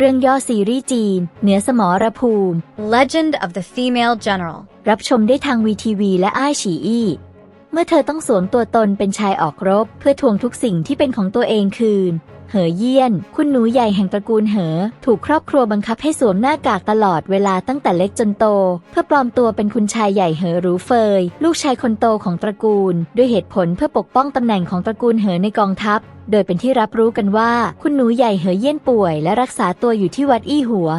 เรื่องย่อซีรีส์จีน เหนือสมรภูมิ Legend of the Female General. รับชมได้ทางวีทีวีและอ้ายฉีอี้ เมื่อเธอต้องสวมตัวตนเป็นชายออกรบ เพื่อทวงทุกสิ่งที่เป็นของตัวเองคืน เหอเยี่ยน คุณหนูใหญ่แห่งตระกูลเหอ ถูกครอบครัวบังคับให้สวมหน้ากากตลอดเวลาตั้งแต่เล็กจนโต เพื่อปลอมตัวเป็นคุณชายใหญ่เหอหรูเฟย ลูกชายคนโตของตระกูล ด้วยเหตุผลเพื่อปกป้องตำแหน่งของตระกูลเหอในกองทัพ โดยเป็นที่รับรู้กันว่า คุณหนูใหญ่เหอเยี่ยนป่วย และรักษาตัวอยู่ที่วัดอี้หัว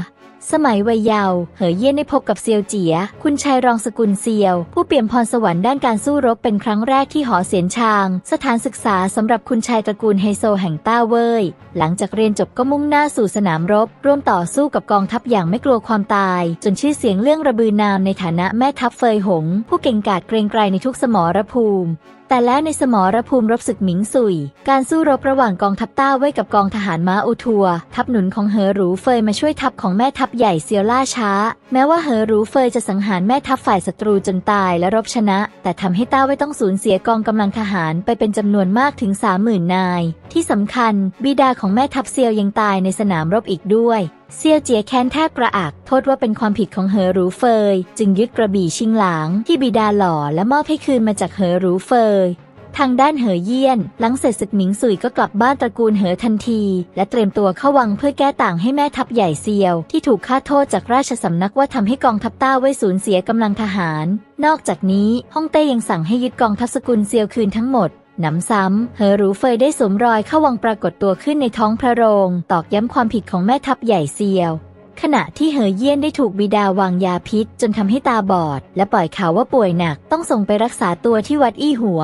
สมัยวัยเยาว์ เหอเยี่ยนได้พบกับเซียวเจีย คุณชายรองสกุลเซียว ผู้เปี่ยมพรสวรรค์ด้านการสู้รบเป็นครั้งแรกที่หอเสียนชาง สถานศึกษาสำหรับคุณชายตระกูลไฮโซแห่งต้าเว่ย หลังจากเรียนจบก็มุ่งหน้าสู่สนามรบ ร่วมต่อสู้กับกองทัพอย่างไม่กลัวความตาย จนชื่อเสียงเรื่องระบือนามในฐานะแม่ทัพเฟยหง ผู้เก่งกาจเกรงไกรในทุกสมรภูมิ แต่แล้วในสมรภูมิรบศึกหมิงซุย การสู้รบระหว่างกองทัพต้าเว่ยกับกองทหารม้าอูทัว ทัพหนุนของเหอหรูเฟยมาช่วยทัพของแม่ทัพใหญ่เซียวล่าช้า แม้ว่าเหอหรูเฟยจะสังหารแม่ทัพฝ่ายศัตรูจนตายและรบชนะ แต่ทำให้ต้าเว่ยต้องสูญเสียกองกำลังทหารไปเป็นจำนวนมากถึง30,000นนาย ที่สำคัญ บิดาของแม่ทัพเซียวยังตายในสนามรบอีกด้วย เซียวเจียแค้นแทบกระอัก โทษว่าเป็นความผิดของเหอรูเฟย จึงยึดกระบี่ชิงหลางที่บิดาหล่อและมอบให้คืนมาจากเหอรูเฟยทางด้านเหอเยี่ยน หลังเสร็จศึกหมิงสุยก็กลับบ้านตระกูลเหอทันที และเตรียมตัวเข้าวังเพื่อแก้ต่างให้แม่ทัพใหญ่เซียว ที่ถูกฆ่าโทษจากราชสำนักว่าทำให้กองทัพต้าไว้สูญเสียกำลังทหาร นอกจากนี้ฮ่องเต้ยังสั่งให้ยึดกองทัพสกุลเซียวคืนทั้งหมด หนำซ้ำ เฮอรูเฟยได้สวมรอยเข้าวังปรากฏตัวขึ้นในท้องพระโรง ตอกย้ำความผิดของแม่ทัพใหญ่เซียว ขณะที่เฮอเยี่ยนได้ถูกบิดาวางยาพิษ จนทำให้ตาบอด และปล่อยข่าวว่าป่วยหนักต้องส่งไปรักษาตัวที่วัดอี้หัว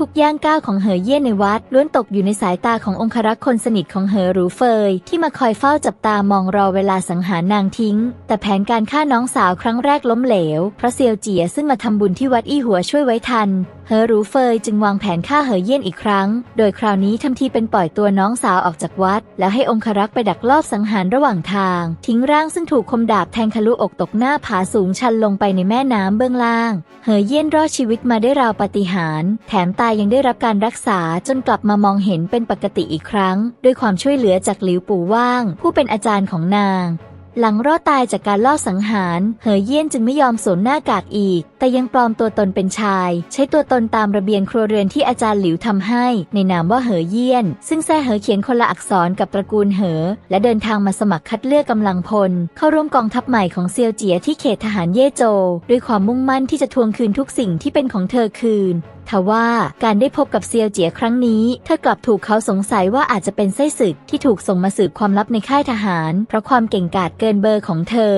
ทุกย่างก้าวของเหอเยี่ยนในวัดล้วนตกอยู่ในสายตาขององครักษ์คนสนิทของเหอหรูเฟย ที่มาคอยเฝ้าจับตามองรอเวลาสังหารนางทิ้ง แต่แผนการฆ่าน้องสาวครั้งแรกล้มเหลว เพราะเซียวเจียซึ่งมาทำบุญที่วัดอี้หัวช่วยไว้ทัน เหอหรูเฟยจึงวางแผนฆ่าเหอเยี่ยนอีกครั้ง โดยคราวนี้ทำทีเป็นปล่อยตัวน้องสาวออกจากวัด แล้วให้องครักษ์ไปดักลอบสังหารระหว่างทาง ทิ้งร่างซึ่งถูกคมดาบแทงทะลุอกตกหน้าผาสูงชันลงไปในแม่น้ำเบื้องล่าง เหอเยี่ยนรอดชีวิตมาได้ราวปาฏิหาริย์แถมตายยังได้รับการรักษาจนกลับมามองเห็นเป็นปกติอีกครั้ง ด้วยความช่วยเหลือจากหลิวปู่ว่าง ผู้เป็นอาจารย์ของนาง หลังรอดตายจากการลอบสังหาร เหอเยี่ยนจึงไม่ยอมสวมหน้ากากอีก แต่ยังปลอมตัวตนเป็นชาย ใช้ตัวตนตามระเบียงครัวเรือนที่อาจารย์หลิวทำให้ ในนามว่าเหอเยี่ยน ซึ่งแซ่เหอเขียนคนละอักษรกับตระกูลเหอ และเดินทางมาสมัครคัดเลือกกำลังพล เข้าร่วมกองทัพใหม่ของเซียวเจียที่เขตทหารเย่โจ ด้วยความมุ่งมั่นที่จะทวงคืนทุกสิ่งที่เป็นของเธอคืน ทว่าการได้พบกับเซียวเจียครั้งนี้เธอกลับถูกเขาสงสัยว่าอาจจะเป็นไส้ศึกที่ถูกส่งมาสืบความลับในค่ายทหาร เพราะความเก่งกาจเกินเบอร์ของเธอ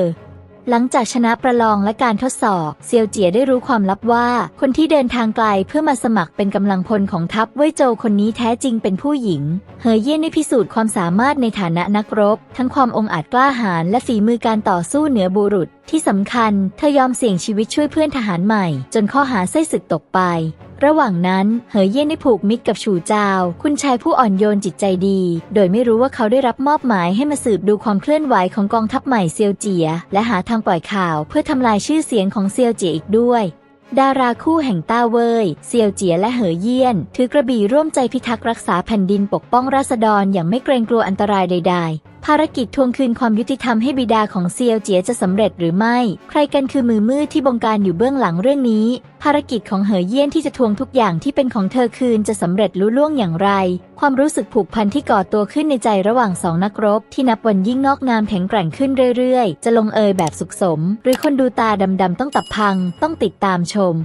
หลังจากชนะประลองและการทดสอบ เซียวเจียได้รู้ความลับว่า คนที่เดินทางไกลเพื่อมาสมัครเป็นกำลังพลของทัพเว่ยโจคนนี้แท้จริงเป็นผู้หญิง เหอเย่ได้พิสูจน์ความสามารถในฐานะนักรบ ทั้งความองอาจกล้าหาญและฝีมือการต่อสู้เหนือบุรุษ ที่สำคัญ เธอยอมเสี่ยงชีวิตช่วยเพื่อนทหารใหม่ จนข้อหาไส้ศึกตกไป ระหว่างนั้น เหอเย่นได้ผูกมิตรกับฉูเจาว คุณชายผู้อ่อนโยนจิตใจดี โดยไม่รู้ว่าเขาได้รับมอบหมายให้มาสืบดูความเคลื่อนไหวของกองทัพใหม่เซียวเจีย และหาทางปล่อยข่าวเพื่อทำลายชื่อเสียงของเซียวเจียอีกด้วยดาราคู่แห่งต้าเว่ย เซียวเจียและเหอเยี่ยน ถือกระบี่ร่วมใจพิทักษ์รักษาแผ่นดินปกป้องราษฎรอย่างไม่เกรงกลัวอันตรายใดๆ ภารกิจทวงคืนความยุติธรรมให้บิดาของเซียวเจียจะสำเร็จหรือไม่ ใครกันคือมือมืดที่บงการอยู่เบื้องหลังเรื่องนี้ ภารกิจของเหอเยี่ยนที่จะทวงทุกอย่างที่เป็นของเธอคืนจะสำเร็จลุล่วงอย่างไร ความรู้สึกผูกพันที่ก่อตัวขึ้นในใจระหว่างสองนักรบ ที่นับวันยิ่งงอกงามแข็งแกร่งขึ้นเรื่อยๆ จะลงเอยแบบสุขสม หรือคนดูตาดำๆต้องตับพัง ต้องติดตามชม